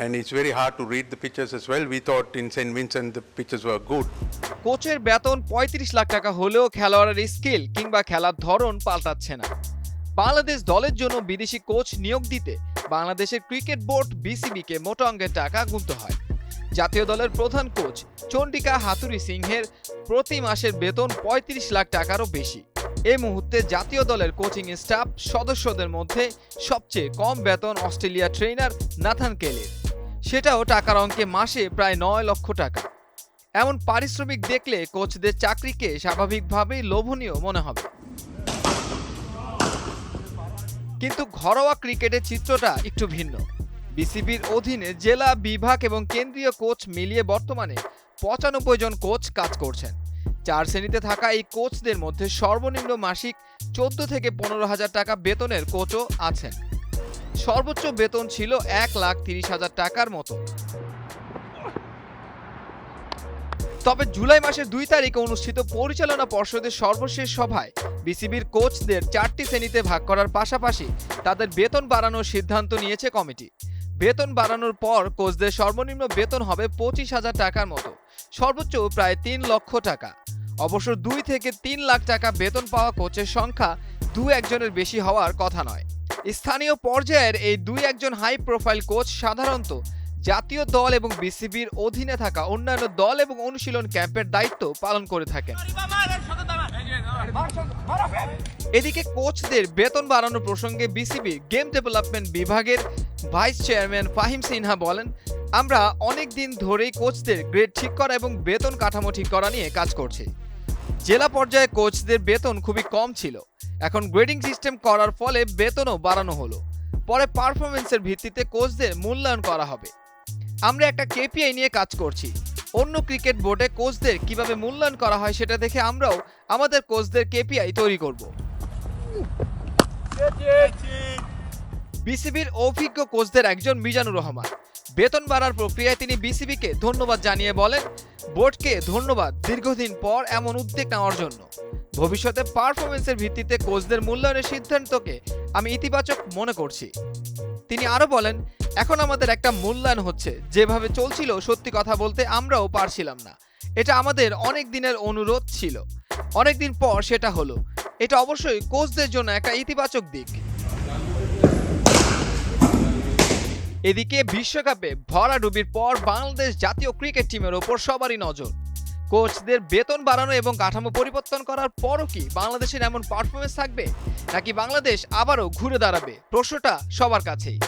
and it's very hard to read the pictures as well. We thought in St. Vincent the pictures were good. কোচের বেতন ৩৫ লাখ টাকা হলেও খেলোয়াড়ের skill কিংবা খেলার ধরন পাল্টাচ্ছে না বাংলাদেশ দলের জন্য বিদেশি কোচ নিয়োগ দিতে বাংলাদেশের ক্রিকেট বোর্ড বিসিবিকে মোটা অঙ্কের টাকা গুনতে হয় জাতীয় দলের প্রধান কোচ চন্ডিকা হাতুরি সিংহের প্রতি মাসের বেতন ৩৫ লাখ টাকারও বেশি এই মুহূর্তে জাতীয় দলের কোচিং স্টাফ সদস্যদের মধ্যে সবচেয়ে কম বেতন অস্ট্রেলিয়া ট্রেনার নাথান কেলের সেটাও টাকার অঙ্কে মাসে প্রায় নয় লক্ষ টাকা। এমন পারিশ্রমিক দেখলে কোচদের চাকরিকে স্বাভাবিকভাবেই লোভনীয় মনে হবে। কিন্তু ঘরোয়া ক্রিকেটের চিত্রটা একটু ভিন্ন। বিসিবির অধীনে জেলা, বিভাগ এবং কেন্দ্রীয় কোচ মিলিয়ে বর্তমানে পঁচানব্বই জন কোচ কাজ করছেন। চার শ্রেণীতে থাকা এই কোচদের মধ্যে সর্বনিম্ন মাসিক চোদ্দ থেকে পনেরো হাজার টাকা বেতনের কোচও আছেন। সর্বোচ্চ বেতন ছিল এক লাখ তিরিশ হাজার টাকার মতো। তবে জুলাই মাসের দুই তারিখে অনুষ্ঠিত পরিচালনা পর্ষদের সর্বশেষ সভায় বিসিবির কোচদের চারটি শ্রেণীতে ভাগ করার পাশাপাশি তাদের বেতন বাড়ানোর সিদ্ধান্ত নিয়েছে কমিটি। বেতন বাড়ানোর পর কোচদের সর্বনিম্ন বেতন হবে পঁচিশ হাজার টাকার মতো, সর্বোচ্চ প্রায় তিন লক্ষ টাকা। অবশ্য দুই থেকে তিন লাখ টাকা বেতন পাওয়া কোচের সংখ্যা দু একজনের বেশি হওয়ার কথা নয়। স্থানীয় পর্যায়ের এই দুই একজন হাই প্রোফাইল কোচ সাধারণত জাতীয় দল এবং বিসিবির অধীনে থাকা অন্যান্য দল এবং অনুশীলন ক্যাম্পের দায়িত্ব পালন করে থাকেন। এদিকে কোচদের বেতন বাড়ানোর প্রসঙ্গে বিসিবি গেম ডেভেলপমেন্ট বিভাগের ভাইস চেয়ারম্যান ফাহিম সিনহা বলেন, আমরা অনেক দিন ধরেই কোচদের গ্রেড ঠিক করা এবং বেতন কাঠামো ঠিক করা নিয়ে কাজ করছি। জেলা পর্যায়ে কোচদের বেতন খুবই কম ছিল। এখন গ্রেডিং সিস্টেম করার ফলে বেতনও বাড়ানো হলো। পরে পারফরমেন্সের ভিত্তিতে কোচদের মূল্যায়ন করা হবে। আমরা একটা কেপিআই নিয়ে কাজ করছি। অন্য ক্রিকেট বোর্ডে কোচদের কীভাবে মূল্যায়ন করা হয় সেটা দেখে আমরাও আমাদের কোচদের কেপিআই তৈরি করব। বিসিবির অভিজ্ঞ কোচদের একজন মিজানুর রহমান। বেতন বাড়ার প্রক্রিয়ায় তিনি বিসিবিকে ধন্যবাদ জানিয়ে বলেন বোর্ডকে ধন্যবাদ দীর্ঘদিন পর এমন উদ্যোগ নেওয়ার জন্য। ভবিষ্যতে পারফরমেন্সের ভিত্তিতে কোচদের মূল্যায়নের সিদ্ধান্তকে আমি ইতিবাচক মনে করছি। তিনি আরও বলেন, এখন আমাদের একটা মূল্যায়ন হচ্ছে। যেভাবে চলছিল সত্যি কথা বলতে আমরাও পারছিলাম না। এটা আমাদের অনেক দিনের অনুরোধ ছিল। অনেক দিন পর সেটা হলো। এটা অবশ্যই কোচদের জন্য একটা ইতিবাচক দিক। এদিকে বিশ্বকাপে ভরাডুবির পর বাংলাদেশ জাতীয় ক্রিকেট টিমের ওপর সবারই নজর। কোচদের বেতন বাড়ানো এবং কাঠামো পরিবর্তন করার পরও কি বাংলাদেশের এমন পারফরমেন্স থাকবে? নাকি বাংলাদেশ আবারও ঘুরে দাঁড়াবে? প্রশ্নটা সবার কাছেই।